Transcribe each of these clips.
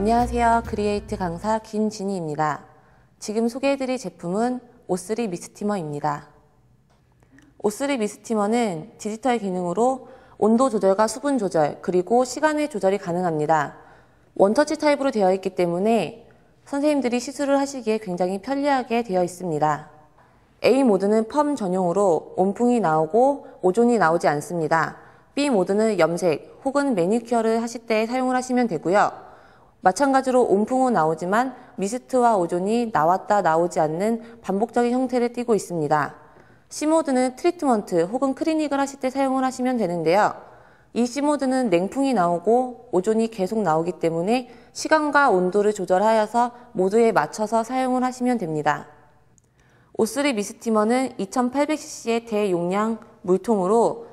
안녕하세요. 크리에이트 강사 김진희입니다. 지금 소개해드릴 제품은 오쓰리 미스티머입니다. 오쓰리 미스티머는 디지털 기능으로 온도 조절과 수분 조절, 그리고 시간의 조절이 가능합니다. 원터치 타입으로 되어 있기 때문에 선생님들이 시술을 하시기에 굉장히 편리하게 되어 있습니다. A 모드는 펌 전용으로 온풍이 나오고 오존이 나오지 않습니다. B 모드는 염색 혹은 매니큐어를 하실 때 사용을 하시면 되고요. 마찬가지로 온풍은 나오지만 미스트와 오존이 나왔다 나오지 않는 반복적인 형태를 띠고 있습니다. C모드는 트리트먼트 혹은 클리닉을 하실 때 사용을 하시면 되는데요. 이 C모드는 냉풍이 나오고 오존이 계속 나오기 때문에 시간과 온도를 조절하여서 모두에 맞춰서 사용을 하시면 됩니다. 오쓰리 미스티머는 2800cc의 대용량 물통으로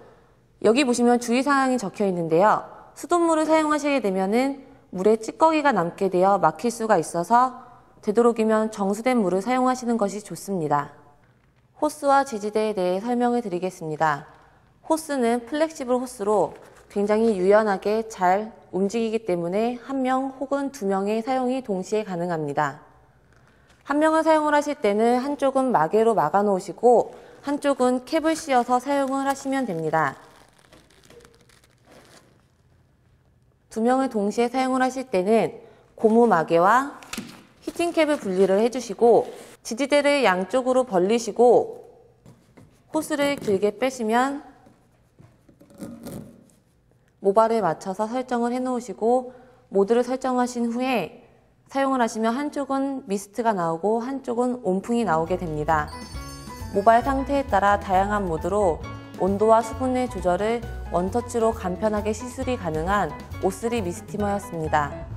여기 보시면 주의사항이 적혀 있는데요. 수돗물을 사용하시게 되면은 물에 찌꺼기가 남게 되어 막힐 수가 있어서 되도록이면 정수된 물을 사용하시는 것이 좋습니다. 호스와 지지대에 대해 설명을 드리겠습니다. 호스는 플렉시블 호스로 굉장히 유연하게 잘 움직이기 때문에 한 명 혹은 두 명의 사용이 동시에 가능합니다. 한 명을 사용을 하실 때는 한쪽은 마개로 막아 놓으시고 한쪽은 캡을 씌워서 사용을 하시면 됩니다. 두 명을 동시에 사용을 하실 때는 고무 마개와 히팅캡을 분리를 해주시고 지지대를 양쪽으로 벌리시고 호스를 길게 빼시면 모발에 맞춰서 설정을 해 놓으시고 모드를 설정하신 후에 사용을 하시면 한쪽은 미스트가 나오고 한쪽은 온풍이 나오게 됩니다. 모발 상태에 따라 다양한 모드로 온도와 수분의 조절을 원터치로 간편하게 시술이 가능한 오쓰리 미스티머였습니다.